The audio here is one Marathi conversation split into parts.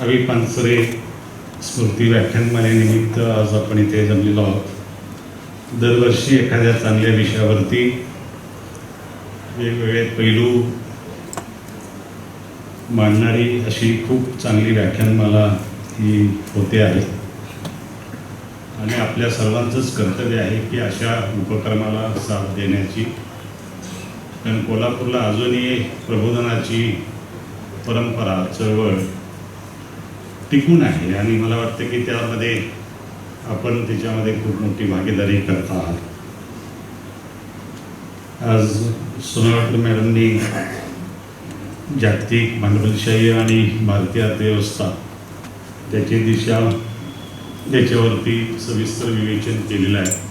अभि पानसरे स्मृती व्याख्यानमालेनिमित्त आज आपण इथे जमलेलो आहोत. दरवर्षी एखाद्या चांगल्या विषयावरती वेगवेगळे पैलू मांडणारी अशी खूप चांगली व्याख्यानमाला ही होते आहे. आणि आपल्या सर्वांचंच कर्तव्य आहे की अशा उपक्रमाला साथ देण्याची. कारण कोल्हापूरला अजूनही प्रबोधनाची परंपरा चळवळ टिकून आहे आणि मला वाटतं की त्यामध्ये आपण त्याच्यामध्ये खूप मोठी भागीदारी करत आहात. आज सोनवकर मॅडमनी जागतिक भांडवलशाही आणि भारतीय अर्थव्यवस्था त्याची दिशा त्याच्यावरती सविस्तर विवेचन केलेलं आहे.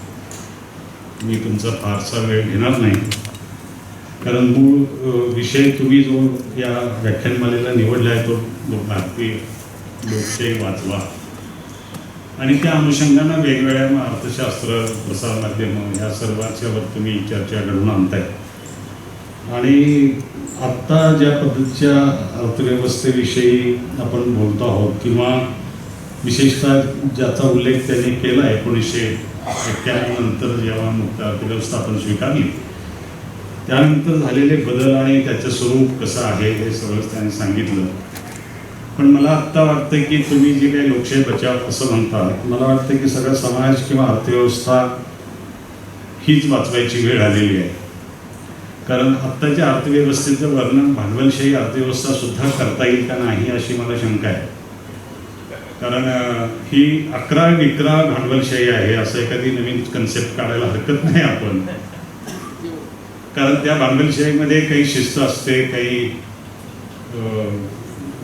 मी तुमचा फारसा वेळ घेणार नाही. कारण मूळ विषय तुम्ही जो या व्याख्यानमालेला निवडला आहे तो भारतीय लोकशाही वाचवा. आणि त्या अनुषंगानं वेगवेगळ्या अर्थशास्त्र प्रसारमाध्यमं ह्या सर्वांच्यावर तुम्ही चर्चा घडवून आणताय. आणि आत्ता ज्या पद्धतीच्या अर्थव्यवस्थेविषयी आपण बोलतो आहोत किंवा विशेषतः ज्याचा उल्लेख त्यांनी केला एकोणीसशे एक्क्याण्णव नंतर जेव्हा मुक्त अर्थव्यवस्था आपण स्वीकारली त्यानंतर झालेले बदल आणि त्याचं स्वरूप कसं आहे हे सगळंच त्यांनी सांगितलं. पण मला आत्ता वाटतं की तुम्ही जे काही लोकशाही बचाव असं म्हणता मला वाटतं की सगळा समाज किंवा अर्थव्यवस्था हीच वाचवायची वेळ आलेली आहे. कारण आत्ताच्या अर्थव्यवस्थेचं वर्णन भांडवलशाही अर्थव्यवस्था सुद्धा करता येईल का नाही अशी मला शंका आहे. कारण ही अकरा विकरा भांडवलशाही आहे असं एखादी नवीन कन्सेप्ट काढायला हरकत नाही आपण. कारण त्या भांडवलशाहीमध्ये काही शिस्त असते काही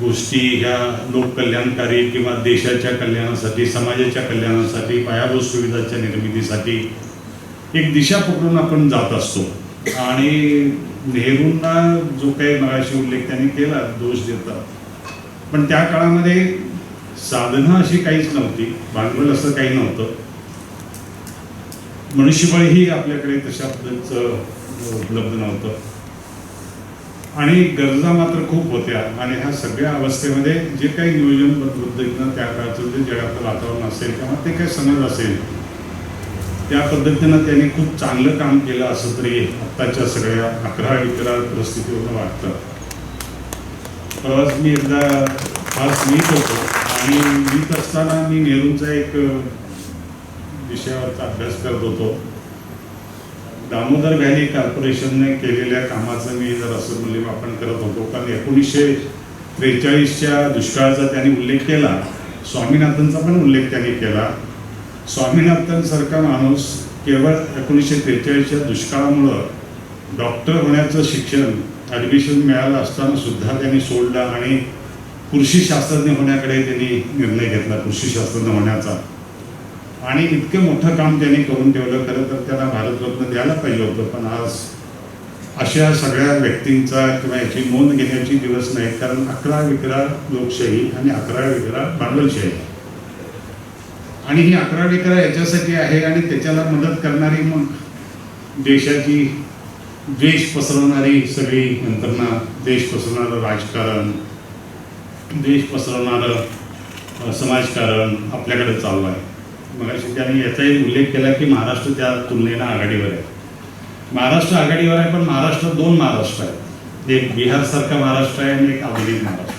गोष्टी ह्या लोककल्याणकारी किंवा देशाच्या कल्याणासाठी समाजाच्या कल्याणासाठी पायाभूत सुविधाच्या निर्मितीसाठी एक दिशा पकडून आपण जात असतो. आणि नेहरूंना जो काही मगाशी उल्लेख त्यांनी केला दोष देतात. पण त्या काळामध्ये साधनं अशी काहीच नव्हती भांडवल असं काही नव्हतं. मनुष्यबळही आपल्याकडे तशा पद्धतीचं उपलब्ध नव्हतं. आणि गरजा मात्र खूप होत्या. आणि ह्या सगळ्या अवस्थेमध्ये जे काही नियोजन पद्धतीनं त्या काळचं जे जगातलं वातावरण असेल किंवा ते काही समज असेल त्या पद्धतीनं त्यांनी खूप चांगलं काम केलं असं तरी आत्ताच्या सगळ्या अकरा विकरा परिस्थितीवरून वाटतं. प्रवास मी एकदा खास नीट होतो आणि मीच असताना मी नेहरूंचा एक विषयावरचा अभ्यास करत होतो. दामोदर व्हॅली कॉर्पोरेशनने केलेल्या कामाचं मी जर असं मूल्यमापन करत होतो कारण एकोणीसशे त्रेचाळीसच्या दुष्काळाचा त्यांनी उल्लेख केला स्वामीनाथनचा पण उल्लेख त्यांनी केला. स्वामीनाथन सारखा माणूस केवळ एकोणीसशे त्रेचाळीसच्या दुष्काळामुळं डॉक्टर होण्याचं शिक्षण ॲडमिशन मिळालं असताना सुद्धा त्यांनी सोडलं आणि कृषी शास्त्रज्ञ होण्याकडे त्यांनी निर्णय घेतला कृषी शास्त्रज्ञ होण्याचा. आणि इतकं मोठं काम त्यांनी करून ठेवलं खरं तर त्याला भारतरत्न द्यायला पाहिजे होतं. पण आज अशा सगळ्या व्यक्तींचा किंवा याची नोंद घेण्याची दिवस नाही कारण अकरा विकरा लोकशाही आणि अकरा विकरा भांडवलशाही. आणि ही अकरा विकरा याच्यासाठी आहे आणि त्याच्याला मदत करणारी मग देशाची द्वेष पसरवणारी सगळी यंत्रणा देश पसरवणारं राजकारण देश पसरवणारं समाजकारण आपल्याकडे चालू आहे. मगाशी त्यांनी याचाही उल्लेख केला की महाराष्ट्र त्या तुलनेनं आघाडीवर आहे. महाराष्ट्र आघाडीवर आहे पण महाराष्ट्र दोन महाराष्ट्र आहेत. एक बिहारसारखा महाराष्ट्र आहे आणि एक आधुनिक महाराष्ट्र आहे.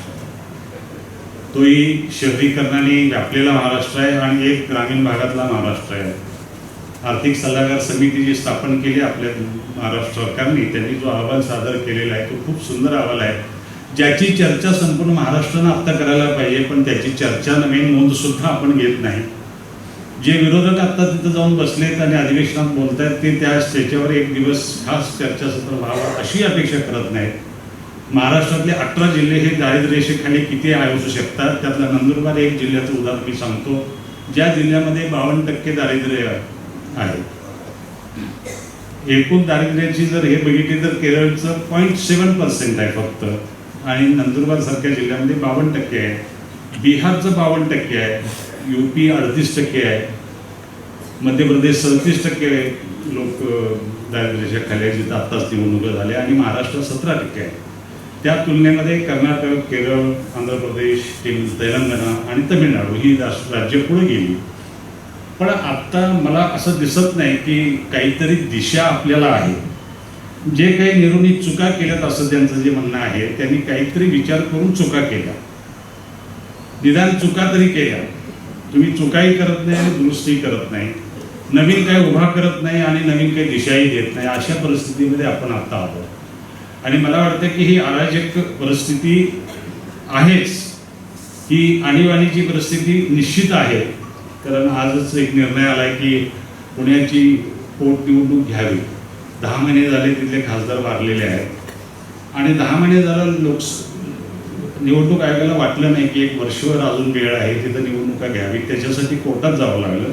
तोही शहरीकरणाने व्यापलेला महाराष्ट्र आहे आणि एक ग्रामीण भागातला महाराष्ट्र आहे. आर्थिक सल्लागार समिती जी स्थापन केली आपल्या महाराष्ट्र सरकारने त्यांनी जो अहवाल सादर केलेला आहे तो खूप सुंदर अहवाल आहे. ज्याची चर्चा संपूर्ण महाराष्ट्रानं आत्ता करायला पाहिजे पण त्याची चर्चा नवीन नोंदसुद्धा आपण घेत नाही. जे विरोधक आत्ता तिथं जाऊन बसलेत आणि अधिवेशनात बोलतायत ते त्या त्याच्यावर एक दिवस खास चर्चासत्र व्हावा अशी अपेक्षा करत नाहीत. महाराष्ट्रातले अठरा जिल्हे हे दारिद्र्य रेषेखाली किती असू शकतात? त्यातला नंदुरबार एक जिल्ह्याचं उदाहरण मी सांगतो ज्या जिल्ह्यामध्ये बावन्न टक्के दारिद्र्य आहे. एकूण दारिद्र्याची जर हे बघितली तर केरळचं पॉईंट सेवन पर्सेंट आहे फक्त. आणि नंदुरबार सारख्या जिल्ह्यामध्ये बावन्न टक्के आहे. बिहारचं बावन्न टक्के आहे. युपी अडतीस टक्के आहे. मध्य प्रदेश सदतीस टक्के लोक दारिद्र्याच्या खाली आहेत, जिथं आत्ताच निवडणुका झाल्या आणि महाराष्ट्र सतरा टक्के आहे. त्या तुलनेमध्ये कर्नाटक केरळ आंध्र प्रदेश म्हणजे तेलंगणा आणि तमिळनाडू ही राज्य पुढे गेली. पण आत्ता मला असं दिसत नाही की काहीतरी दिशा आपल्याला आहे. जे काही निरुणी चुका केल्यात असं त्यांचं जे म्हणणं आहे त्यांनी काहीतरी विचार करून चुका केल्या. निदान चुका तरी केल्या. तुम्ही चुकाही करत नाही आणि दुरुस्ती करत नाही. नवीन काही उभा करत नाही आणि नवीन काही दिशाही देत नाही अशा परिस्थितीमध्ये आपण आता आहोत. आणि मला वाटतं की ही अराजक परिस्थिती आहेच. ही आणीबाणीची परिस्थिती निश्चित आहे कारण आजच एक निर्णय आला आहे की पुण्याची पोटनिवडणूक घ्यावी. दहा महिने झाले तिथले खासदार वारलेले आहेत. आणि दहा महिने झालं लोक निवडणूक आयोगाला वाटलं नाही की एक वर्षभर अजून वेळ आहे तिथं निवडणुका घ्यावी त्याच्यासाठी कोर्टात जावं लागलं.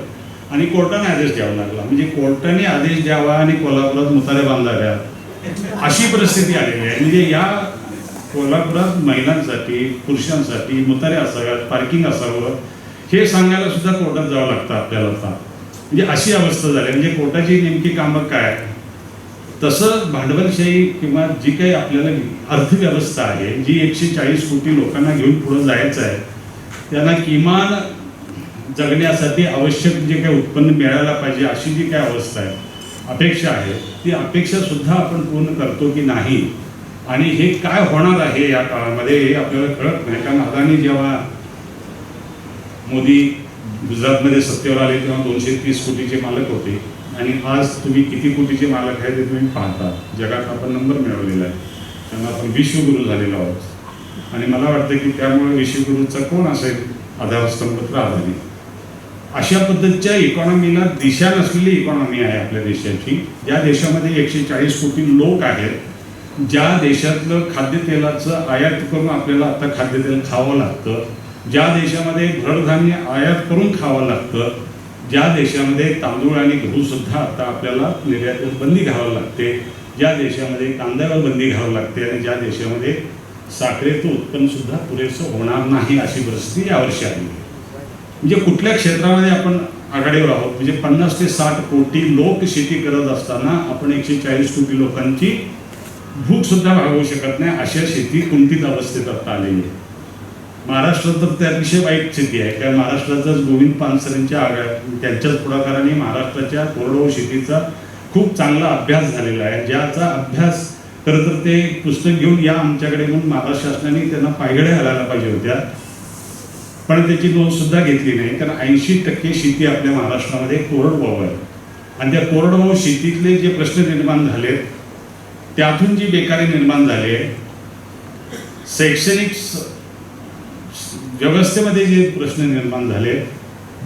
आणि कोर्टाने आदेश द्यावा लागला. म्हणजे कोर्टाने आदेश द्यावा आणि कोल्हापुरात मुतारे बांधाव्या अशी परिस्थिती आलेली आहे. म्हणजे या कोल्हापुरात महिलांसाठी पुरुषांसाठी मुतारे असाव्यात पार्किंग असावं हे सांगायला सुद्धा कोर्टात जावं लागतं आपल्याला आता. म्हणजे अशी अवस्था झाली म्हणजे कोर्टाची नेमकी कामं काय? तसं भांडवलशाही किंवा जी काही आपल्याला अर्थव्यवस्था आहे जी एकशे चाळीस कोटी लोकांना घेऊन पुढे जायचं आहे त्यांना किमान जगण्यासाठी आवश्यक जे काही उत्पन्न मिळायला पाहिजे अशी जी काही अवस्था आहे अपेक्षा आहे ती अपेक्षा सुद्धा आपण पूर्ण करतो की नाही? आणि हे काय होणार आहे या काळामध्ये हे आपल्याला कळत नाही. कारण अदानी जेव्हा मोदी गुजरातमध्ये सत्तेवर आले तेव्हा दोनशे तीस कोटीचे मालक होते. आणि आज तुम्ही किती कोटीचे मालक आहे ते तुम्ही पाहता. जगात आपण नंबर मिळवलेला आहे. त्यांना आपण विश्वगुरू झालेलो आहोत. आणि मला वाटतं की त्यामुळे विश्वगुरूचा कोण असेल? आधारस्तंभ तर अशा पद्धतीच्या इकॉनॉमीला दिशा नसलेली इकॉनॉमी आहे आपल्या देशाची. ज्या देशामध्ये एकशे चाळीस कोटी लोक आहेत ज्या देशातलं खाद्यतेलाचं आयात करून आपल्याला आता खाद्यतेल खावं लागतं ज्या देशामध्ये भरधान्य आयात करून खावं लागतं ज्या देशामध्ये तांदूळ आणि गहू सुद्धा आता आपल्याला निर्यातीवर बंदी घ्यावं लागते ज्या देशामध्ये कांद्यावर बंदी घालावी लागते आणि ज्या देशामध्ये साखरेचं उत्पन्न सुद्धा पुरेसं होणार नाही अशी परिस्थिती यावर्षी आली. म्हणजे कुठल्या क्षेत्रामध्ये आपण आघाडीवर आहोत? म्हणजे पन्नास ते साठ कोटी लोक शेती करत असताना आपण एकशे चाळीस कोटी लोकांची भूकसुद्धा भागवू शकत नाही अशा शेती कुंठित अवस्थेत आता आलेली आहे. महाराष्ट्रात तर ते अतिशय वाईट स्थिती आहे. कारण महाराष्ट्राचाच गोविंद पानसरेंच्या आघा त्यांच्याच पुढाकाराने महाराष्ट्राच्या कोरडवाहू शेतीचा खूप चांगला अभ्यास झालेला आहे. ज्याचा अभ्यास खरं तर ते पुस्तक घेऊन या आमच्याकडे म्हणून महाराष्ट्र शासनाने त्यांना पायघड्या घालायला पाहिजे होत्या. पण त्याची नोंद सुद्धा घेतली नाही. कारण ऐंशी टक्के शेती आपल्या महाराष्ट्रामध्ये कोरडवाहू आहे. आणि त्या कोरडवाहू शेतीतले जे प्रश्न निर्माण झालेत त्यातून जी बेकारी निर्माण झाली आहे शैक्षणिक व्यवस्थेमध्ये जे प्रश्न निर्माण झाले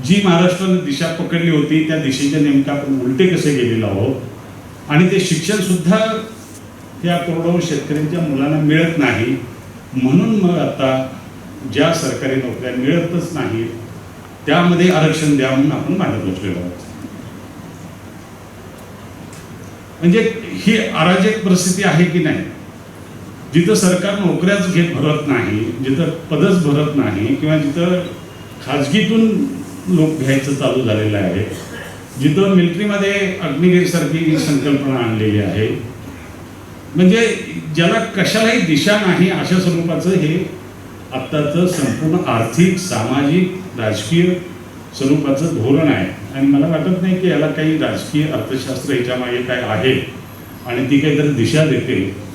जी महाराष्ट्राने दिशा पकडली होती त्या दिशेच्या नेमका आपण उलटे कसे गेलेलो आहोत? आणि ते शिक्षण सुद्धा त्या कोरडवाहू शेतकऱ्यांच्या मुलांना मिळत नाही. म्हणून मग आता ज्या सरकारी नोकऱ्या मिळतच नाहीत त्यामध्ये आरक्षण द्या म्हणून आपण मांडत बसलेलो आहोत. म्हणजे ही अराजक परिस्थिती आहे की नाही? जिथं सरकार नोकऱ्याच घेत भरत नाही जिथं पदच भरत नाही किंवा जिथं खाजगीतून लोक घ्यायचं चालू झालेलं आहे जिथं मिलिटरीमध्ये अग्निवीरसारखी संकल्पना आणलेली आहे. म्हणजे ज्याला कशालाही दिशा नाही अशा स्वरूपाचं हे आत्ताचं संपूर्ण आर्थिक सामाजिक राजकीय स्वरूपाचं धोरण आहे. आणि मला वाटत नाही की याला काही राजकीय अर्थशास्त्र याच्यामागे काय आहे. आणि ती काहीतरी दिशा देते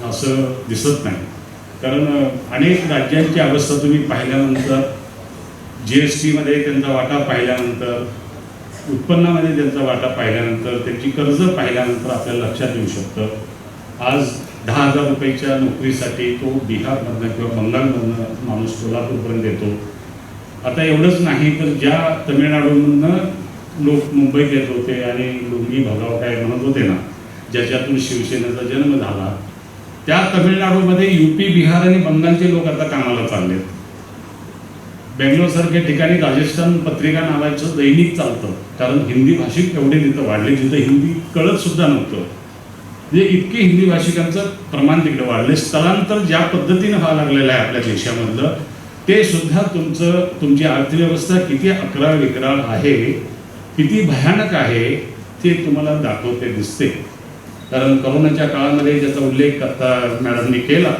असं दिसत नाही. कारण अनेक राज्यांची अवस्था तुम्ही पाहिल्यानंतर जी एस टीमध्ये त्यांचा वाटा पाहिल्यानंतर उत्पन्नामध्ये त्यांचा वाटा पाहिल्यानंतर त्यांची कर्ज पाहिल्यानंतर आपल्याला लक्षात येऊ शकतं. आज दहा हजार रुपयाच्या नोकरीसाठी तो बिहारमधनं किंवा बंगालमधनं माणूस सोलापूरपर्यंत येतो. आता एवढंच नाही तर ज्या तमिळनाडूमधनं लोक मुंबईत येत होते आणि लुंगी भगाव काय म्हणत होते ना ज्याच्यातून शिवसेनेचा जन्म झाला त्या तमिळनाडूमध्ये युपी बिहार आणि बंगालचे लोक आता कामाला चाललेत. बेंगलोर सारख्या ठिकाणी राजस्थान पत्रिका नावाचं दैनिक चालतं कारण हिंदी भाषिक एवढे तिथं वाढले जिथं हिंदी कळत सुद्धा नव्हतं. म्हणजे इतके हिंदी भाषिकांचं प्रमाण तिकडे वाढले स्थलांतर ज्या पद्धतीनं व्हावं लागलेलं आहे आपल्या देशामधलं ते सुद्धा तुमचं तुमची अर्थव्यवस्था किती अकरा विकराळ आहे किती भयानक आहे ते तुम्हाला दाखवते दिसते. कारण करोनाच्या काळामध्ये ज्याचा उल्लेख आता मॅडमनी केला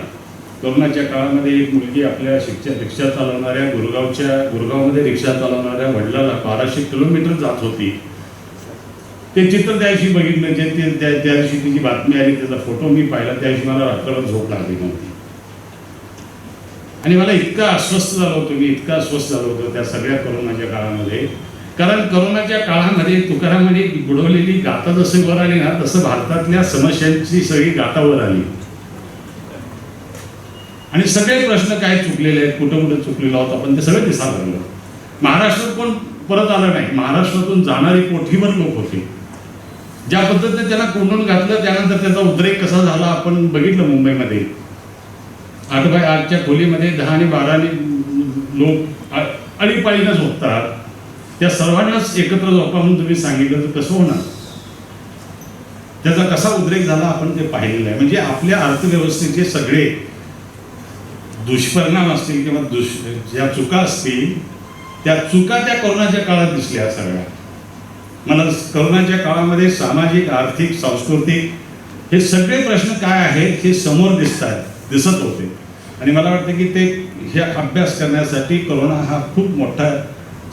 कोरोनाच्या काळामध्ये एक मुलगी आपल्या शिक्षा रिक्षा चालवणाऱ्या गुरगावच्या गुरगावमध्ये रिक्षा चालवणाऱ्या वडिलाला बाराशे किलोमीटर जात होती. ते चित्र त्या दिवशी बघितलं जे ते त्या त्या दिवशी तिची बातमी आली त्याचा फोटो मी पाहिला त्या दिवशी मला रात्रभर झोप लागली नव्हती. आणि मला इतकं अस्वस्थ झालो होतो मी इतका अस्वस्थ झालो होतो त्या सगळ्या कोरोनाच्या काळामध्ये. कारण कोरोनाच्या काळामध्ये तुकारामांनी बुडवलेली गाथा जसं वर आली ना तसं भारतातल्या समस्यांची सगळी गाथा वर आली. आणि सगळे प्रश्न काय चुकलेले आहेत कुठं कुठं चुकलेला आहोत आपण ते सगळं दिसायला लागलं महाराष्ट्रात कोण परत आलं नाही महाराष्ट्रातून जाणारे कोठीवर लोक होते. ज्या पद्धतीने त्यांना कोंडून घातलं त्यानंतर त्याचा उद्रेक कसा झाला आपण बघितलं मुंबईमध्ये. आठ बाय आठच्या खोलीमध्ये दहा आणि बाराने लोक अळीपाळीनं झोपतात. त्या सर्वांनाच एकत्र झोपा म्हणून तुम्ही सांगितलं तर कसं होणार? त्याचा कसा उद्रेक झाला आपण ते पाहिलेलं आहे. म्हणजे आपल्या अर्थव्यवस्थेचे सगळे दुष्परिणाम असतील किंवा दुष ज्या चुका असतील त्या चुका त्या कोरोनाच्या काळात दिसल्या सगळ्या. मला करोनाच्या काळामध्ये सामाजिक आर्थिक सांस्कृतिक हे सगळे प्रश्न काय आहेत हे समोर दिसतात दिसत होते. आणि मला वाटतं की ते हे अभ्यास करण्यासाठी करोना हा खूप मोठा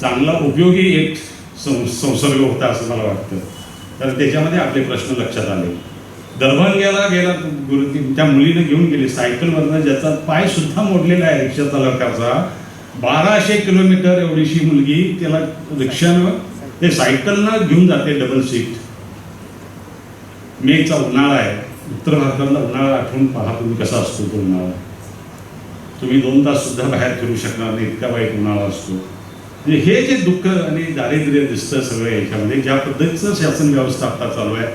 चांगला उपयोगी एक संसर्ग होता असं मला वाटतं. तर त्याच्यामध्ये आपले प्रश्न लक्षात आले. दरभंग्याला गेला गुरु त्या मुलीने घेऊन गेली. सायकलवरनं ज्याचा पाय सुद्धा मोडलेला आहे रिक्षा चालकाचा. बाराशे किलोमीटर एवढीशी मुलगी त्याला रिक्षानं ते सायकलनं घेऊन जाते डबल सीट मेचा उन्हाळा आहे. उत्तर भारतातला उन्हाळा आठवून पहा तुम्ही कसा असतो तो उन्हाळा. तुम्ही दोन तास सुद्धा बाहेर फिरू शकणार नाही. इतका वाईट उन्हाळा असतो. म्हणजे हे जे दुःख आणि दारिद्र्य दिसतं सगळं याच्यामध्ये ज्या पद्धतीचं शासन व्यवस्था आता चालू आहे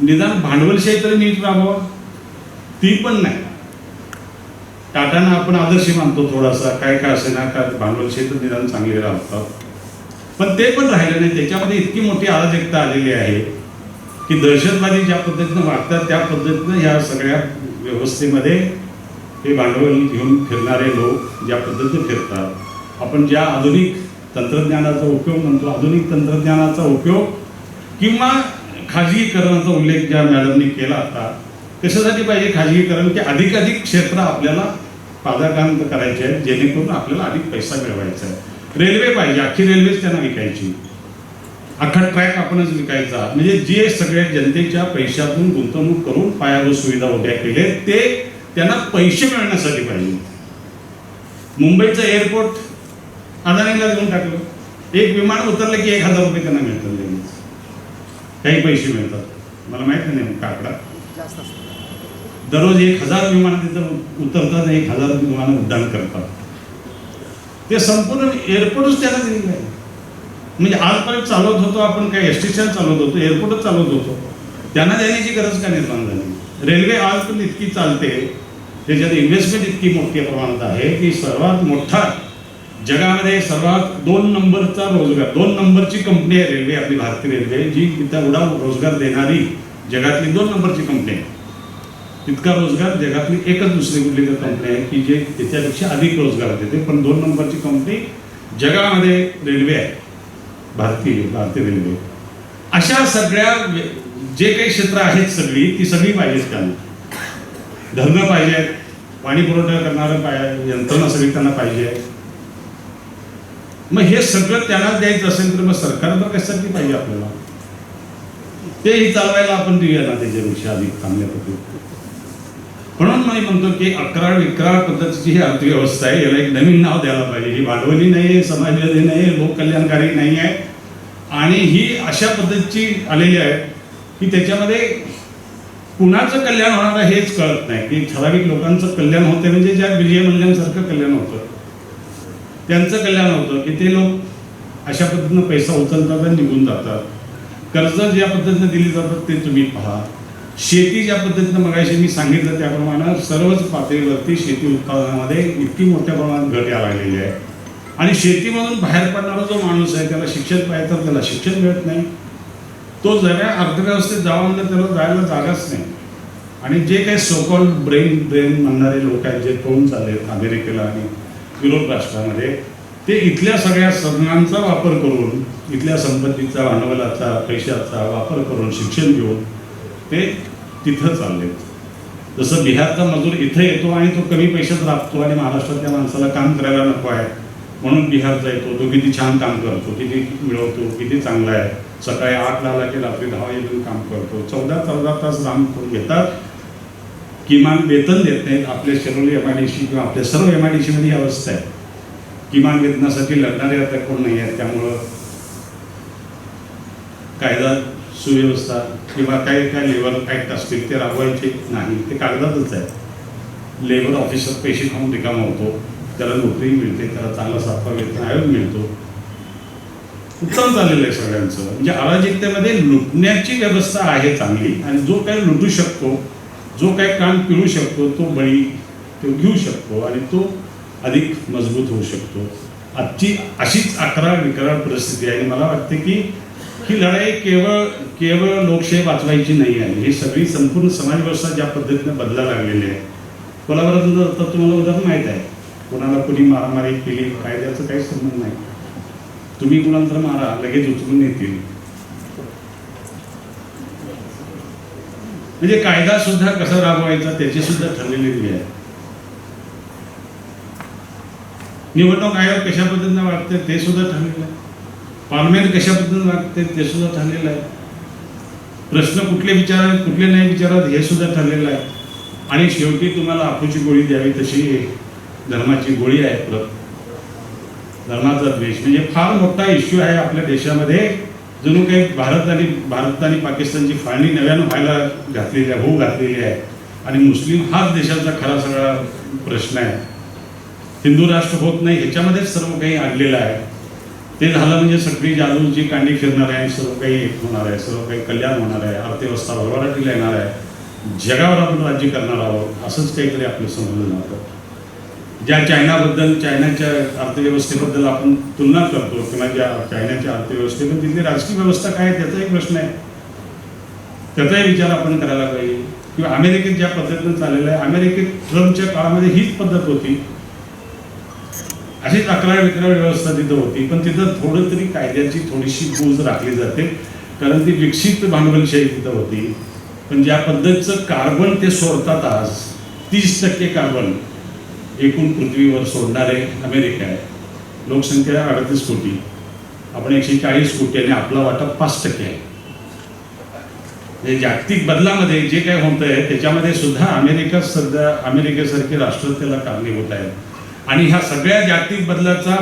निदान भांडवलशाही तरी नीट राहावं? ती पण नाही. टाटांना आपण आदर्श मानतो थोडासा काय काय असे ना काय भांडवलशाही तर निदान चांगले राहतात पण ते पण राहिलं नाही. त्याच्यामध्ये इतकी मोठी अराजकता आलेली आहे की दहशतवादी ज्या पद्धतीनं वागतात त्या पद्धतीनं ह्या सगळ्या व्यवस्थेमध्ये हे भांडवल घेऊन फिरणारे लोक ज्या पद्धतीने फिरतात आपण ज्या आधुनिक तंत्रज्ञानाचा उपयोग म्हणतो आधुनिक तंत्रज्ञानाचा उपयोग किंवा खाजगीकरणाचा उल्लेख ज्या मॅडमनी केला आता कशासाठी पाहिजे खाजगीकरण की अधिकाधिक क्षेत्र आपल्याला पादाकांत करायचे आहे जेणेकरून आपल्याला अधिक पैसा मिळवायचा आहे. रेल्वे पाहिजे अख्खी रेल्वेच त्यांना विकायची. अख्खा ट्रॅक आपणच विकायचा. म्हणजे जे सगळ्या जनतेच्या पैशातून गुंतवणूक करून पायाभूत सुविधा उभ्या केले ते त्यांना पैसे मिळण्यासाठी पाहिजे. मुंबईचं एअरपोर्ट अदानीला देऊन टाकलं. एक विमान उतरलं की एक हजार रुपये त्यांना मिळतात लगेच. काही पैसे मिळतात. मला माहीत नाही नेमका आकडा जास्त असतं. दररोज एक हजार विमानं तिथं उतरतात एक हजार विमानं उड्डाण करतात. ते संपूर्ण एअरपोर्टच त्याला दिलेलं आहे. म्हणजे आजपर्यंत चालवत होतो आपण काय एस टी स्टँड चालवत होतो एअरपोर्टच चालवत होतो. त्यांना देण्याची गरज का निर्माण झाली? रेल्वे आज पण इतकी चालते. त्याच्यात इन्व्हेस्टमेंट इतकी मोठ्या प्रमाणात आहे की सर्वात मोठा जगामध्ये सर्वात दोन नंबरचा रोजगार दोन नंबरची कंपनी आहे रेल्वे आपली भारतीय रेल्वे जी तेवढा रोजगार देणारी जगातली दोन नंबरची कंपनी आहे. तितका रोजगार जगातली एकच दुसरी कुठली कंपनी आहे की जे त्याच्यापेक्षा अधिक रोजगार देते. पण दोन नंबरची कंपनी जगामध्ये रेल्वे आहे. भारतीय भारतीय रेल्वे अशा सगळ्या जे काही क्षेत्र आहेत सगळी ती सगळी पाहिजेत त्यांना. धरणं पाहिजे पाणी पुरवठा करणारं पाहिजे यंत्रणा सगळी त्यांना पाहिजे. मग हे सगळं त्यांना द्यायचं असेल तर मग सरकारला कशासाठी पाहिजे आपल्याला? तेही चालवायला आपण देऊया ना त्याच्यापेक्षा अधिक चांगल्या पद्धतीने. म्हणून मी म्हणतो की अकरा विकराळ पद्धतीची ही अर्थव्यवस्था आहे. याला एक नवीन नाव द्यायला पाहिजे. ही भांडवली नाही आहे समाजवादी नाही आहे लोककल्याणकारी नाही आहे आणि ही अशा पद्धतीची आलेली आहे की त्याच्यामध्ये कुणाचं कल्याण होणार हेच कळत नाही. की ठराविक लोकांचं कल्याण होते म्हणजे ज्या विजय मल्ल्यांसारखं कल्याण होतं. त्यांचं कल्याण होतं की ते लोक अशा पद्धतीनं पैसा उचलतात आणि निघून जातात. कर्ज ज्या पद्धतीनं दिली जातात ते तुम्ही पहा. शेती ज्या पद्धतीनं मगाशी मी सांगितलं त्याप्रमाणे सर्वच पातळीवरती शेती उत्पादनामध्ये इतकी मोठ्या प्रमाणात घट यायला लागलेली आहे. आणि शेतीमधून बाहेर पडणारा जो माणूस आहे त्याला शिक्षण पाहिजे तर त्याला शिक्षण मिळत नाही. तो जरा अर्थव्यवस्थेत जावा म्हणजे त्याला जायला जागाच नाही. आणि जे काही सोकॉल ब्रेन ब्रेन म्हणणारे लोक आहेत जे तोंड चालले अमेरिकेला आणि विरोध राष्ट्रामध्ये ते इथल्या सगळ्या साधनांचा वापर करून इथल्या संपत्तीचा भांडवलाचा पैशाचा वापर करून शिक्षण घेऊन ते तिथं चालले. जसं बिहारचा मजूर इथं येतो आणि तो कमी पैशात राबतो आणि महाराष्ट्रातल्या माणसाला काम करायला नको आहे म्हणून बिहारचा येतो. तो किती छान काम करतो किती मिळवतो किती चांगला आहे. सकाळी आठ आला की रात्री दहा येऊन काम करतो. चौदा चौदा तास काम करून घेतात. किमान वेतन देत नाहीत आपल्या Shiroli M I D C किंवा आपल्या सर्व एम आय डी सीमध्ये ही अवस्था आहे. किमान वेतनासाठी लढणारे आता कोण नाही आहेत त्यामुळं कायदा सुव्यवस्था किंवा काही काय लेबर ॲक्ट असतील ते राबवायचे नाही. ते कागदातच आहे लेबर ऑफिसर पैसे खाऊन रिकामा होतो. त्याला नोकरी मिळते त्याला चांगला सातवा वेतन आयोग मिळतो. उत्तम चाललेलं आहे सगळ्यांचं. म्हणजे अराजकतेमध्ये लुटण्याची व्यवस्था आहे चांगली. आणि जो काही लुटू शकतो जो काही काम पिळू शकतो तो बळी तो घेऊ शकतो आणि तो अधिक मजबूत होऊ शकतो. आजची अशीच अकरा विकराळ परिस्थिती आहे आणि मला वाटते की ही लढाई केवळ केवळ लोकशाही वाचवायची नाही आहे. ही सगळी संपूर्ण समाजव्यवस्था ज्या पद्धतीने बदलायला लागलेली आहे. कोल्हापुरातून जर तर तुम्हाला उदाहरण माहीत आहे. कोणाला कुणी मारामारी केली कायद्याचं काही संबंध नाही. तुम्ही कुणाला तर मारा लगेच उचलून येतील म्हणजे कायदा सुद्धा कसा राबवायचा त्याची सुद्धा ठरलेली आहे. निवडणूक आयोग कशा पद्धतीने वागते ते सुद्धा ठरलेलं आहे. पार्लमेंट कशा पद्धतीने वागते ते सुद्धा ठरलेलं आहे. प्रश्न कुठले विचारात कुठले नाही विचारात हे सुद्धा ठरलेलं आहे. आणि शेवटी तुम्हाला आपूची गोळी द्यावी तशी धर्माची गोळी आहे. परत धर्माचा द्वेष. म्हणजे फार मोठा इश्यू आहे आपल्या देशामध्ये. जणू काही भारत आणि भारत आणि पाकिस्तानची फाळणी नव्यानं व्हायला घातलेली आहे होऊ घातलेली आहे. आणि मुस्लिम हाच देशाचा खरा सगळा प्रश्न आहे. हिंदू राष्ट्र होत नाही ह्याच्यामध्येच सर्व काही अडलेलं आहे. ते झालं म्हणजे सगळी जादूची कांडी फिरणार आहे सर्व काही एक होणार आहे सर्व काही कल्याण होणार आहे अर्थव्यवस्था भरभराटीला येणार आहे. जगावर आपण राज्य करणार आहोत असंच काहीतरी आपलं समजलं जातं. ज्या चायनाबद्दल चायनाच्या अर्थव्यवस्थेबद्दल आपण तुलना करतो किंवा ज्या चायनाच्या अर्थव्यवस्थेबद्दल तिथली राजकीय व्यवस्था काय त्याचा त्याचाही प्रश्न आहे. त्याचाही विचार आपण करायला पाहिजे. किंवा अमेरिकेत ज्या पद्धतीनं चाललेलं आहे अमेरिकेत ट्रम्पच्या काळामध्ये हीच पद्धत होती. अशीच अकरा विकरा व्यवस्था तिथं होती पण तिथं थोडं तरी कायद्याची थोडीशी पूज राखली जाते. कारण ती विकसित भांडवलशाही तिथं होती. पण ज्या पद्धतीचं कार्बन ते सोडतात आज तीस टक्के कार्बन एकूण पृथ्वीवर सोडणारे अमेरिका आहे. लोकसंख्या अडतीस कोटी. आपण एकशे चाळीस कोटी आणि आपला वाटा पाच टक्के आहे. म्हणजे जागतिक बदलामध्ये जे काय होत आहे त्याच्यामध्ये सुद्धा अमेरिका सध्या अमेरिकेसारखे राष्ट्र त्याला कारणीभूत आहेत. आणि ह्या सगळ्या जागतिक बदलाचा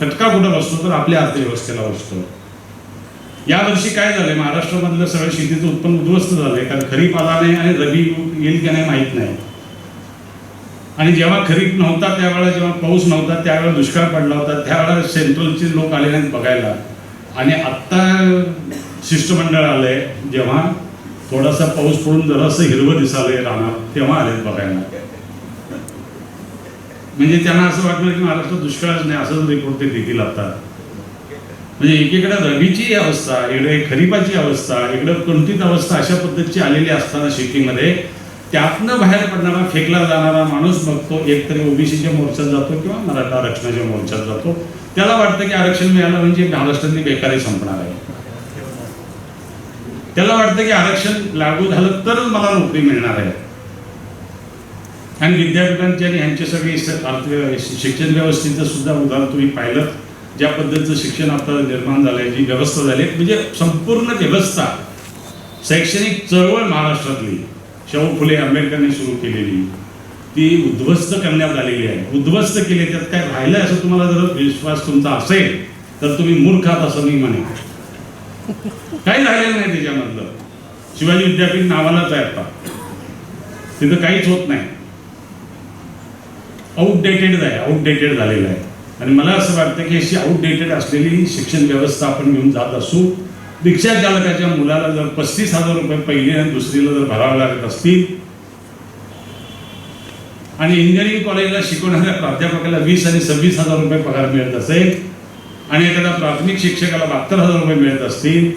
फटका कुठं बसतो तर आपल्या अर्थव्यवस्थेला बसतो. यावर्षी काय झालंय महाराष्ट्रामधलं सगळं शेतीचं उत्पन्न उद्ध्वस्त झालंय कारण खरीप आला नाही आणि रबी येईल की नाही माहीत नाही. आणि जेव्हा खरीप नव्हता त्यावेळेला जेव्हा पाऊस नव्हता त्यावेळेला दुष्काळ पडला होता त्यावेळेला सेंट्रलचे लोक आले नाहीत बघायला. आणि आत्ता शिष्टमंडळ आलंय जेव्हा थोडासा पाऊस पडून जरासं हिरवं दिसालंय रानात तेव्हा आलेत बघायला. म्हणजे त्यांना असं वाटलं की महाराष्ट्रात दुष्काळच नाही असंच रिपोर्ट ते देतील आता. म्हणजे एकीकडे रबीची अवस्था इकडे खरीपाची अवस्था इकडे कोणतीच अवस्था अशा पद्धतीची आलेली असताना शेतीमध्ये त्यातनं बाहेर पडणारा फेकला जाणारा माणूस बघतो एकतरी ओबीसीच्या मोर्चात जातो किंवा मराठा आरक्षणाच्या मोर्चात जातो. त्याला वाटतं की आरक्षण मिळालं म्हणजे महाराष्ट्रातली बेकारी संपणार आहे. त्याला वाटतं की आरक्षण लागू झालं तरच मला नोकरी मिळणार आहे. आणि विद्यापीठांचे आणि ह्यांचे सगळे अर्थ शिक्षण व्यवस्थेचं सुद्धा उदाहरण तुम्ही पाहिलं. ज्या पद्धतीचं शिक्षण आता निर्माण झालंय जी व्यवस्था झाली आहे, म्हणजे संपूर्ण व्यवस्था शैक्षणिक चळवळ महाराष्ट्रातली. शाहू फुले आंबेडकरने सुरू केलेली ती उद्ध्वस्त करण्यात आलेली आहे. उद्ध्वस्त केली त्यात काय राहिलं असं तुम्हाला जर विश्वास तुमचा असेल तर तुम्ही मूर्ख आहात असं मी म्हणेन. काही राहिलेलं नाही त्याच्यामधलं? शिवाजी विद्यापीठ नावालाच आहे आता. तिथं काहीच होत नाही. आउटडेटेड आहे आउटडेटेड झालेलं आहे. आणि मला असं वाटतं की अशी आउटडेटेड असलेली शिक्षण व्यवस्था आपण घेऊन जात असू रिक्षा चालकाच्या मुलाला जर पस्तीस हजार रुपये पहिली आणि दुसरीला जर भरावे लागत असतील आणि इंजिनिअरिंग कॉलेजला शिकवणाऱ्या प्राध्यापकाला वीस आणि सव्वीस हजार रुपये पगार मिळत असेल आणि एखाद्या प्राथमिक शिक्षकाला बहात्तर हजार रुपये मिळत असतील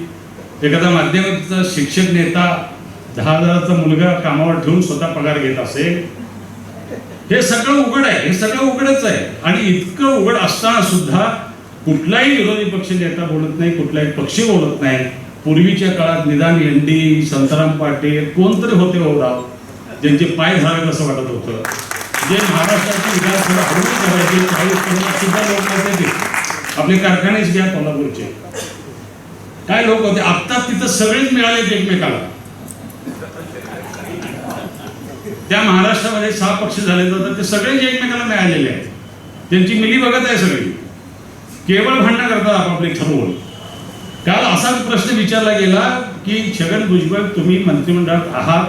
एखादा माध्यमिकचा शिक्षक नेता दहा हजाराचा मुलगा कामावर ठेवून स्वतः पगार घेत असेल हे सगळं उघड आहे हे सगळं उघडच आहे. आणि इतकं उघड असताना सुद्धा कुठलाही विरोधी पक्ष नेता बोलत नाही कुठलाही पक्ष बोलत नाही. पूर्वीच्या काळात निदान एनडी संताराम पाटील कोणतरी होते हो ज्यांचे पाय झाले असं वाटत होतं. जे महाराष्ट्राची विकास हळूहळू करायचे चाळीस पन्नास सुद्धा लोक नव्हते आपले कारखानेच घ्या कोल्हापूरचे. काय लोक होते? आत्ता तिथं सगळेच मिळाले एकमेकाला. त्या महाराष्ट्रामध्ये सहा पक्ष झाले तर ते सगळेच एकमेकाला मिळालेले आहेत. त्यांची मिली बघत आहे सगळी. केवळ भांडणं करतात आपापले ठरवून. काल असा प्रश्न विचारला गेला की छगन भुजबळ तुम्ही मंत्रिमंडळात आहात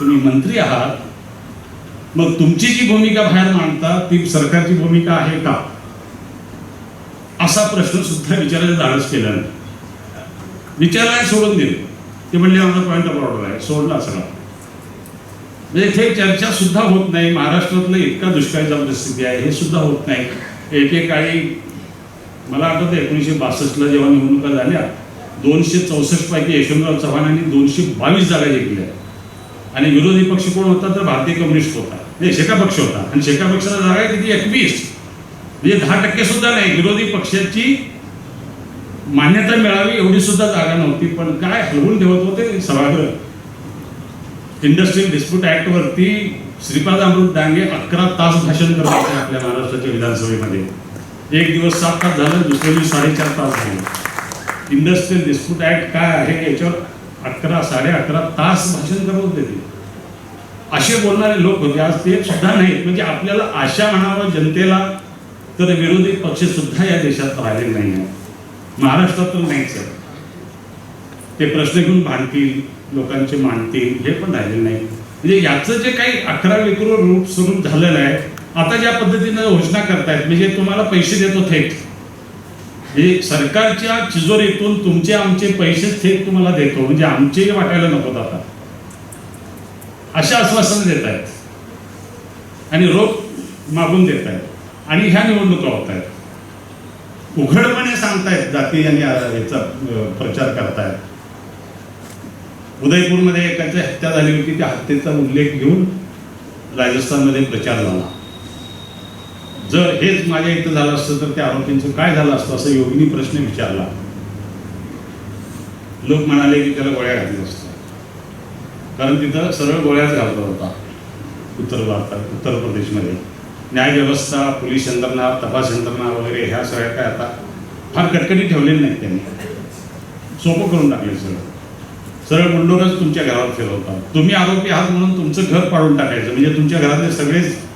तुम्ही मंत्री आहात मग तुमची जी भूमिका बाहेर मांडता ती सरकारची भूमिका आहे का? असा प्रश्न सुद्धा विचारायचं धाडस केला नाही. विचारलाय सोडून दिलं. ते म्हणले आमचा पॉईंट ऑफ ऑर्डर आहे. सोडला सगळा. म्हणजे इथे चर्चा सुद्धा होत नाही. महाराष्ट्रातलं इतका दुष्काळीचा परिस्थिती आहे. हे सुद्धा होत नाही. एकेकाळी मला आठवतं एकोणीसशे बासष्टला जेव्हा निवडणुका झाल्या दोनशे चौसष्ट पैकी यशवंतराव चव्हाणांनी दोनशे बावीस जागा जिंकल्या. आणि विरोधी पक्ष कोण होता? तर भारतीय कम्युनिस्ट होता. नाही शेका पक्ष होता. आणि शेका पक्षाला जागा किती? एकवीस. म्हणजे दहा टक्के सुद्धा नाही. विरोधी पक्षाची मान्यता मिळावी एवढी सुद्धा जागा नव्हती. पण काय हलवून ठेवत होते सभागृह? इंडस्ट्रियल डिस्प्यूट ऍक्ट वरती श्रीपाद अमृत डांगे अकरा तास भाषण करत होते आपल्या महाराष्ट्राच्या विधानसभेमध्ये. एक दिवस सात तास झालं दुसऱ्या दिवशी साडेचार तास झाले. इंडस्ट्रियल डिस्प्यूट ऍक्ट काय आहे याच्यावर अकरा साडे अकरा तास भाषण करत होते ते. असे बोलणारे लोक होते. आज ते सुद्धा नाहीत. म्हणजे आपल्याला आशा म्हणावं जनतेला तर विरोधी पक्ष सुद्धा या देशात राहिलेले नाही आहे महाराष्ट्रात तर नाहीच आहे ते प्रश्न घेऊन भांडतील लोकांचे मांडतील हे पण राहिलेलं नाही म्हणजे याचं जे काही अकरा विकृत रूप स्वरूप झालेलं आहे आता ज्या पद्धतीनं घोषणा करतायत म्हणजे तुम्हाला पैसे देतो थेट. म्हणजे सरकारच्या तिजोरीतून तुमचे आमचे पैसे थेट तुम्हाला देतो. म्हणजे आमचे वाटायला नकोत आता. अशा आश्वासन देत आहेत आणि रोख मागून देत आहेत आणि ह्या निवडणुका होत आहेत उघडपणे सांगतायत जाती आणि याचा प्रचार करतायत. उदयपूरमध्ये एकाची हत्या झाली होती. त्या हत्येचा उल्लेख घेऊन राजस्थानमध्ये प्रचार झाला. जर हेच माझ्या इथं झालं असतं तर त्या आरोपींचं काय झालं असतं असं योगिनी प्रश्न विचारला. लोक म्हणाले की त्याला गोळ्या घातल्या असतात. कारण तिथं सरळ गोळ्याच घालत होता उत्तर भारतात उत्तर प्रदेशमध्ये. न्यायव्यवस्था पोलीस यंत्रणा तपास यंत्रणा वगैरे ह्या सगळ्या काय आता फार कटकटी ठेवलेल्या नाहीत त्यांनी. सोपं करून टाकले सगळं. सरळ बुलडोरच तुमच्या घरावर फिरवतात. तुम्ही आरोपी आहात म्हणून तुमचं घर पाडून टाकायचं. म्हणजे तुमच्या घरातले सगळेच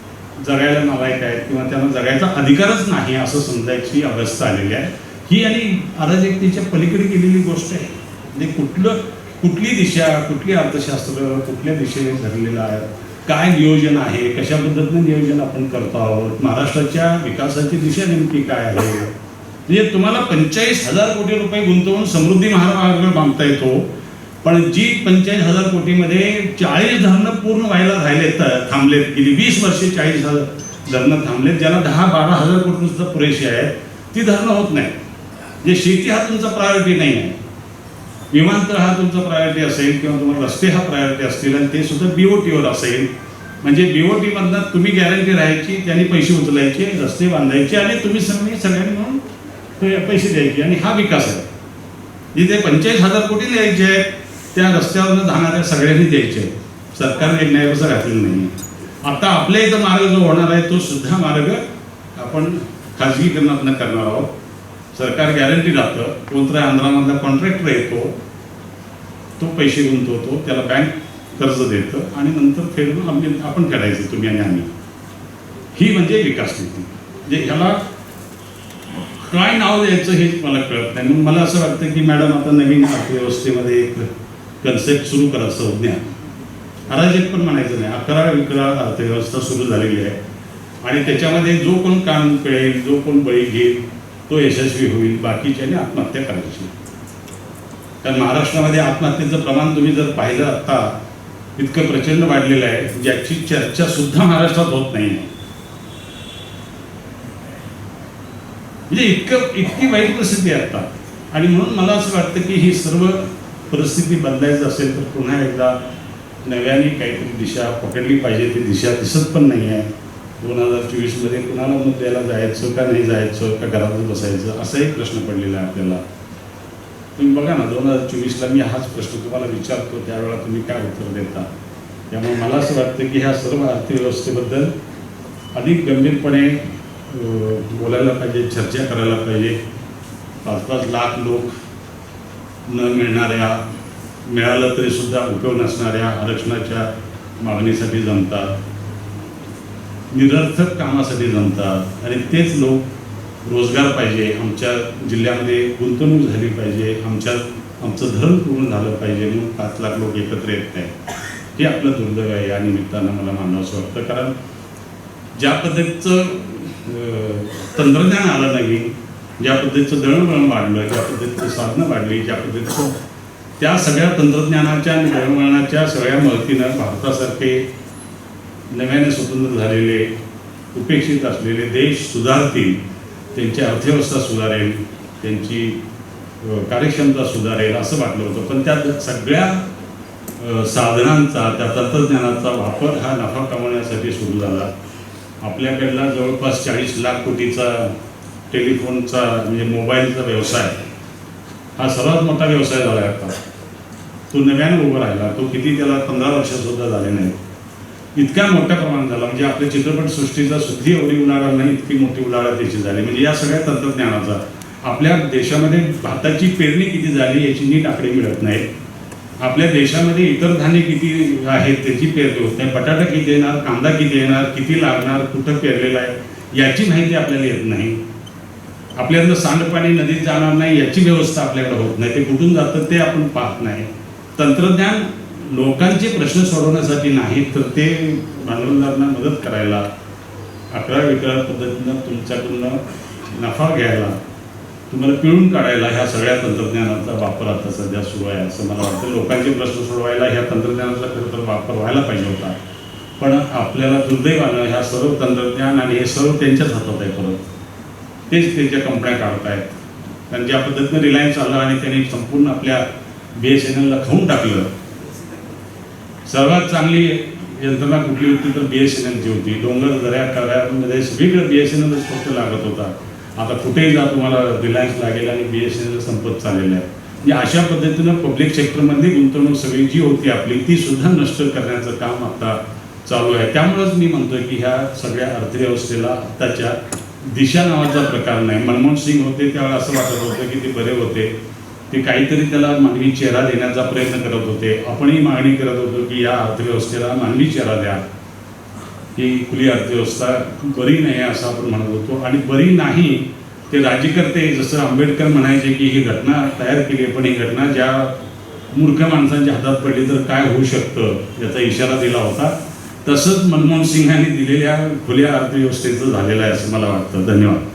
जगायला नालायक आहेत किंवा त्यांना जगायचा अधिकारच नाही असं समजायची अवस्था आलेली आहे. ही आणि अराजकतेच्या पलीकडे गेलेली गोष्ट आहे. म्हणजे कुठलं कुठली दिशा कुठली अर्थशास्त्र कुठल्या दिशेने धरलेलं आहे? काय नियोजन आहे? कशा पद्धतीने नियोजन आपण करतो आहोत? महाराष्ट्राच्या विकासाची दिशा नेमकी काय आहे? म्हणजे तुम्हाला पंचेचाळीस हजार कोटी रुपये गुंतवून समृद्धी महामार्ग बांधता येतो. पण जी पंचेचाळीस हजार कोटीमध्ये चाळीस धरणं पूर्ण व्हायला राहिलेत थांबलेत गेली वीस वर्षे चाळीस हजार धरणं थांबलेत ज्याला दहा बारा हजार कोटी सुद्धा पुरेशी आहेत ती धरणं होत नाही जे म्हणजे शेती हा तुमचा प्रायोरिटी नाही आहे विमानतळ हा तुमचा प्रायोरिटी असेल किंवा तुम्हाला रस्ते हा प्रायोरिटी असतील आणि ते सुद्धा बीओटीवर असेल. म्हणजे बी ओ टीमधनं तुम्ही गॅरंटी राहायची त्यांनी पैसे उचलायचे रस्ते बांधायचे आणि तुम्ही सगळे सगळ्यांनी म्हणून पैसे द्यायचे. आणि हा विकास आहे. जिथे पंचेचाळीस हजार कोटी द्यायचे आहेत त्या रस्त्यावर जाणाऱ्या सगळ्यांनी द्यायचे. सरकारने एक न्यायव्यवस्था घातलेली नाही. आता आपल्या इथं मार्ग जो होणार आहे तो सुद्धा मार्ग आपण खाजगीकरणातनं करणार आहोत. सरकार गॅरंटी राहतं. कोणत्या आंध्रामधला कॉन्ट्रॅक्टर येतो. तो पैसे गुंतवतो त्याला बँक कर्ज देतं आणि नंतर फेडून आम्ही आपण करायचं तुम्ही आणि आम्ही. ही म्हणजे विकास नीती. म्हणजे ह्याला काय नाव द्यायचं हेच मला कळत नाही. म्हणून मला असं वाटतं की मॅडम आता नवीन अर्थव्यवस्थेमध्ये एक कन्सेप्ट सुरू करा संज्ञा. अराजक पण म्हणायचं नाही. अकरा विकरा अर्थव्यवस्था सुरू झालेली आहे. आणि त्याच्यामध्ये जो कोण काम कळेल जो कोण बळी घेईल तो यशस्वी होईल. बाकीच्याने आत्महत्या करायची. कारण महाराष्ट्रामध्ये आत्महत्येचं प्रमाण तुम्ही जर पाहिलं आता इतकं प्रचंड वाढलेलं आहे. ज्याची चर्चा सुद्धा महाराष्ट्रात होत नाही. म्हणजे इतकं इतकी वाईट प्रसिद्धी आहे आता. आणि म्हणून मला असं वाटतं की ही सर्व परिस्थिती बदलायचं असेल तर पुन्हा एकदा नव्याने काहीतरी दिशा पकडली पाहिजे. ती दिशा दिसत पण नाही आहे. दोन हजार चोवीसमध्ये कुणाला मत द्यायला जायचं का नाही जायचं का घरातच बसायचं असाही प्रश्न पडलेला आहे आपल्याला. तुम्ही बघा ना दोन हजार चोवीसला मी हाच प्रश्न तुम्हाला विचारतो त्यावेळेला तुम्ही काय उत्तर देता? त्यामुळे मला असं वाटतं की ह्या सर्व अर्थव्यवस्थेबद्दल अधिक गंभीरपणे बोलायला पाहिजे चर्चा करायला पाहिजे. पाच पाच लाख लोक न मिळणाऱ्या मिळालं तरी सुद्धा उपयोग नसणाऱ्या आरक्षणाच्या मागणीसाठी जमतात. निरर्थक कामासाठी जमतात. आणि तेच लोक रोजगार पाहिजे आमच्या जिल्ह्यामध्ये गुंतवणूक झाली पाहिजे आमच्या आमचं धर्म पूर्ण झालं पाहिजे म्हणून पाच लाख लोक एकत्र येत नाही हे आपलं दुर्दैव आहे. या निमित्तानं मला मानावंसं वाटतं. कारण ज्या पद्धतीचं तंत्रज्ञान आलं नाही ज्या पद्धतीचं दळणवळण वाढलं ज्या पद्धतीचं साधनं वाढली ज्या पद्धतीचं त्या सगळ्या तंत्रज्ञानाच्या आणि दळणवळणाच्या सगळ्या मदतीनं भारतासारखे नव्याने स्वतंत्र झालेले उपेक्षित असलेले देश सुधारतील त्यांची अर्थव्यवस्था सुधारेल त्यांची कार्यक्षमता सुधारेल असं वाटलं होतं. पण त्या सगळ्या साधनांचा त्या तंत्रज्ञानाचा वापर हा नफा कमवण्यासाठी सुरू झाला. आपल्याकडला जवळपास चाळीस लाख कोटीचा टेलिफोनचा म्हणजे मोबाईलचा व्यवसाय हा सर्वात मोठा व्यवसाय झाला आहे आता. तो नव्याने उभा राहिला तो किती त्याला पंधरा वर्षसुद्धा झाले नाही इतक्या मोठ्या प्रमाणात झाला म्हणजे आपल्या चित्रपटसृष्टीचा सुद्धी एवढी उलाढाल नाही इतकी मोठी उलाढाल त्याची झाली. म्हणजे या सगळ्या तंत्रज्ञानाचा आपल्या देशामध्ये भाताची पेरणी किती झाली याची नीट आकडे मिळत नाही आपल्या देशामध्ये इतर धान्य किती आहेत त्याची पेरणी होत नाही. बटाटा किती येणार कांदा किती येणार किती लागणार कुठं पेरलेला आहे याची माहिती आपल्याला येत नाही. आपल्यातलं सांडपाणी नदीत जाणार नाही याची व्यवस्था आपल्याकडे होत नाही. ते कुठून जातं ते आपण पाहत नाही. तंत्रज्ञान लोकांचे प्रश्न सोडवण्यासाठी नाही तर ते भांडवलदारांना मदत करायला अकरा वेगळ्या पद्धतीनं तुमच्याकडनं नफा घ्यायला तुम्हाला पिळून काढायला ह्या सगळ्या तंत्रज्ञानाचा वापर आता सध्या सुरू आहे. असं मला वाटतं. लोकांचे प्रश्न सोडवायला ह्या तंत्रज्ञानाचा खरं तर वापर व्हायला पाहिजे होता. पण आपल्याला दुर्दैवानं ह्या सर्व तंत्रज्ञान आणि हे सर्व त्यांच्याच हातात आहे परत. तेच त्यांच्या कंपन्या काढतायत. कारण ज्या पद्धतीनं रिलायन्स आलं आणि त्यांनी संपूर्ण आपल्या बी एस एन एलला खाऊन टाकलं सर्वात चांगली यंत्रणा कुठली होती तर बी एस एन एलची होती. डोंगर दऱ्या कऱ्यामध्ये सगळीकडे बी एस एन एलच फक्त लागत होता. आता कुठेही जा तुम्हाला रिलायन्स लागेल आणि बी एस एन एल संपत चाललेलं आहे. म्हणजे अशा पद्धतीनं पब्लिक सेक्टरमधली गुंतवणूक सगळी जी होती आपली ती सुद्धा नष्ट करण्याचं काम आता चालू आहे. त्यामुळेच मी म्हणतोय की ह्या सगळ्या अर्थव्यवस्थेला आत्ताच्या दिशा नावाचा प्रकार नाही. मनमोहन सिंग होते त्यावेळेला असं वाटत होतं की ते बरे होते. ते काहीतरी त्याला मानवी चेहरा देण्याचा प्रयत्न करत होते. आपणही मागणी करत होतो की या अर्थव्यवस्थेला मानवी चेहरा द्या. ही खुली अर्थव्यवस्था बरी नाही असं आपण म्हणत होतो. आणि बरी नाही ते राज्यकर्ते जसं आंबेडकर म्हणायचे की ही घटना तयार केली पण ही घटना ज्या मूर्ख माणसांच्या हातात पडली तर काय होऊ शकतं याचा इशारा दिला होता. तसंच मनमोहन सिंगांनी दिलेल्या खुल्या अर्थव्यवस्थेचं झालेलं आहे असं मला वाटतं. धन्यवाद.